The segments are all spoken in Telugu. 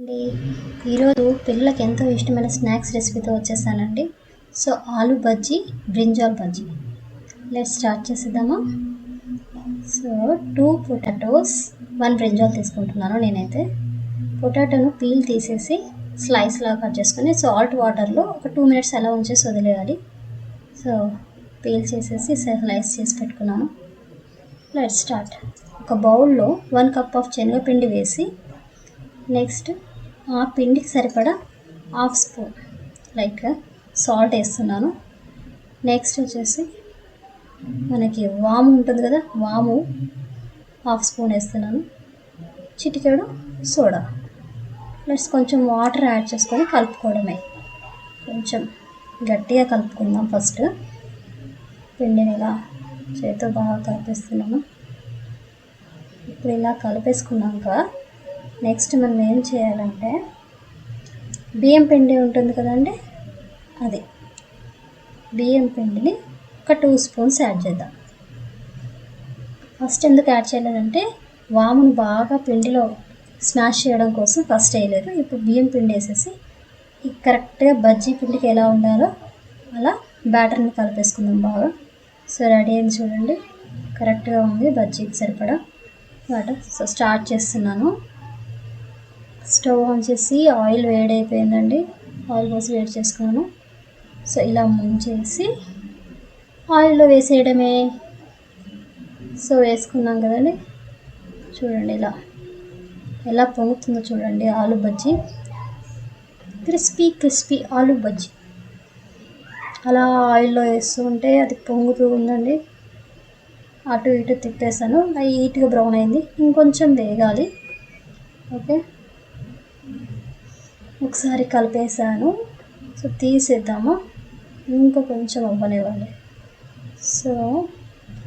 అండి. ఈరోజు పిల్లలకి ఎంతో ఇష్టమైన స్నాక్స్ రెసిపీతో వచ్చేసానండి. So aloo bajji brinjal bajji. Let start చేసేద్దామా? So two potatoes one brinjal తీసుకుంటున్నాను నేనైతే. పొటాటోను పీల్ తీసేసి స్లైస్ లాగా కట్ చేసుకొని సాల్ట్ వాటర్లో ఒక టూ మినిట్స్ అలా ఉంచేసి వదిలేయాలి. సో పీల్ చేసేసి స్లైస్ చేసి పెట్టుకున్నాను. లెట్ స్టార్ట్ ఒక బౌల్లో వన్ కప్ ఆఫ్ శనగపిండి వేసి నెక్స్ట్ ఆ పిండికి సరిపడా హాఫ్ స్పూన్ లైక్ సాల్ట్ వేస్తున్నాను. నెక్స్ట్ వచ్చేసి మనకి వాము ఉంటుంది కదా వాము హాఫ్ స్పూన్ వేస్తున్నాను. చిటికెడు సోడా. ప్లస్ కొంచెం వాటర్ యాడ్ చేసుకొని కలుపుకోవడమే. కొంచెం గట్టిగా కలుపుకుందాం ఫస్ట్. పిండిని ఇలా చేతితో బాగా కలిపేస్తున్నాను. ఇప్పుడు ఇలా కలిపేసుకున్నాక నెక్స్ట్ మనం ఏం చేయాలంటే బియ్యం పిండి ఉంటుంది కదండి? అది. బియ్యం పిండిని ఒక టూ స్పూన్స్ యాడ్ చేద్దాం. ఫస్ట్ ఎందుకు యాడ్ చేయలేదంటే వామును బాగా పిండిలో స్మాష్ చేయడం కోసం ఫస్ట్ వేయలేదు ఇప్పుడు బియ్యం పిండి వేసేసి కరెక్ట్గా బజ్జీ పిండికి ఎలా ఉండాలో అలా బ్యాటర్ని కలిపేసుకుందాం బాగా. సో రెడీ అయింది చూడండి. కరెక్ట్గా ఉంది బజ్జీకి సరిపడా వాటర్. సో స్టార్ట్ చేస్తున్నాను. స్టవ్ ఆన్ చేసి ఆయిల్ వేడైపోయిందండి. ఆయిల్ పోసి వేడి చేసుకున్నాను. సో ఇలా ముంచేసి ఆయిల్లో వేసేయడమే. సో వేసుకున్నాం కదండి. చూడండి ఇలా. ఎలా పొంగుతుందో చూడండి ఆలు బజ్జీ. క్రిస్పీ క్రిస్పీ ఆలు బజ్జీ. అలా ఆయిల్లో వేస్తూ ఉంటే అది పొంగుతూ ఉందండి. అటు ఇటు తిప్పేసాను లైట్గా బ్రౌన్ అయింది. ఇంకొంచెం వేగాలి. ఓకే? ఒకసారి కలిపేసాను సో తీసేద్దాము? ఇంకా కొంచెం అవ్వనివ్వాలి. సో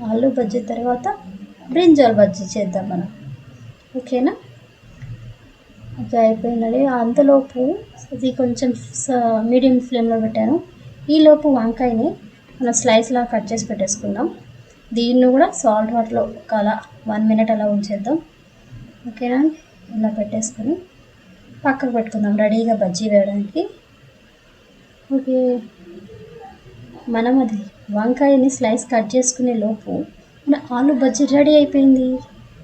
ఆలు బజ్జీ తర్వాత బ్రింజాల్ బజ్జీ చేద్దాం మనం. ఓకేనా? ఓకే అయిపోయినది అంతలోపు ఇది కొంచెం మీడియం ఫ్లేమ్లో పెట్టాను. ఈలోపు వంకాయని మనం స్లైస్లా కట్ చేసి పెట్టేసుకుందాం. దీన్ని కూడా సాల్ట్ వాటర్లో ఒక అలా వన్ మినిట్ అలా ఉంచేద్దాం. ఓకేనా? ఇలా పెట్టేసుకొని పక్కకు పెట్టుకుందాం రెడీగా బజ్జీ వేయడానికి. ఓకే. మనం అది వంకాయని స్లైస్ కట్ చేసుకునే లోపు మన ఆలు బజ్జీ రెడీ అయిపోయింది.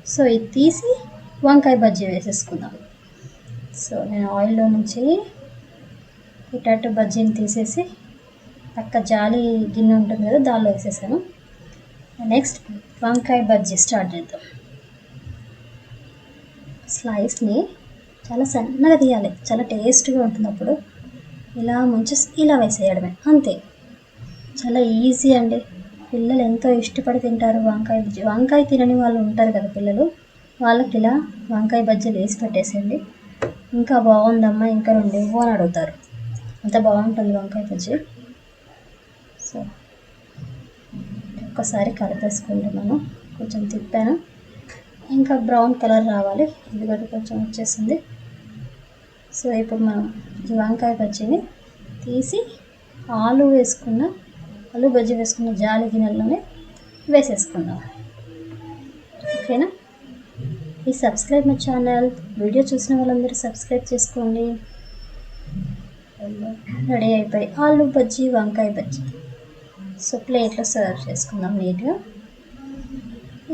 సో ఇది తీసి వంకాయ బజ్జీ వేసేసుకుందాం. సో నేను ఆయిల్లో నుంచి పొటాటో బజ్జీని తీసేసి పక్క జాలి గిన్నె ఉంటుంది కదా దానిలో వేసేసాను. నెక్స్ట్ వంకాయ బజ్జీ స్టార్ట్ చేద్దాం. స్లైస్ని చాలా సన్నగా తీయాలి. చాలా టేస్ట్గా ఉంటుంది అప్పుడు ఇలా ముంచేసి ఇలా వేసేయడమే. అంతే. చాలా ఈజీ అండి. పిల్లలు ఎంతో ఇష్టపడి తింటారు. వంకాయ బజ్జీ వంకాయ తినని వాళ్ళు ఉంటారు కదా పిల్లలు. వాళ్ళకి ఇలా వంకాయ బజ్జీలు వేసి పెట్టేసేయండి. ఇంకా బాగుందమ్మా ఇంకా రెండు ఇవ్వు అని అడుగుతారు. అంత బాగుంటుంది వంకాయ బజ్జీ. సో ఒక్కసారి కలిపేసుకోండి మనం. కొంచెం తిప్పాను. ఇంకా బ్రౌన్ కలర్ రావాలి. ఇది కూడా కొంచెం వచ్చేసింది. సో ఇప్పుడు మనం ఈ వంకాయ బజ్జీని తీసి ఆలు వేసుకున్న ఆలు బజ్జి వేసుకున్న జాలి గిన్నెల్లోనే వేసేసుకుందాం. ఓకేనా? ఈ సబ్స్క్రైబ్ మై ఛానల్ వీడియో చూసిన వాళ్ళందరూ సబ్స్క్రైబ్ చేసుకోండి. రెడీ అయిపోయి ఆలు బజ్జి వంకాయ బజ్జి. సో ప్లేట్లో సర్వ్ చేసుకుందాం నీట్గా.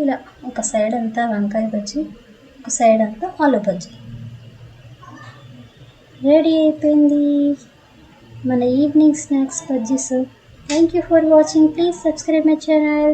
ఇలా ఒక సైడ్ అంతా వంకాయ బజ్జి ఒక సైడ్ అంతా ఆలు బజ్జీ. రెడీ అయిపోయింది. మన evening snacks bajjis thank you for watching please subscribe my channel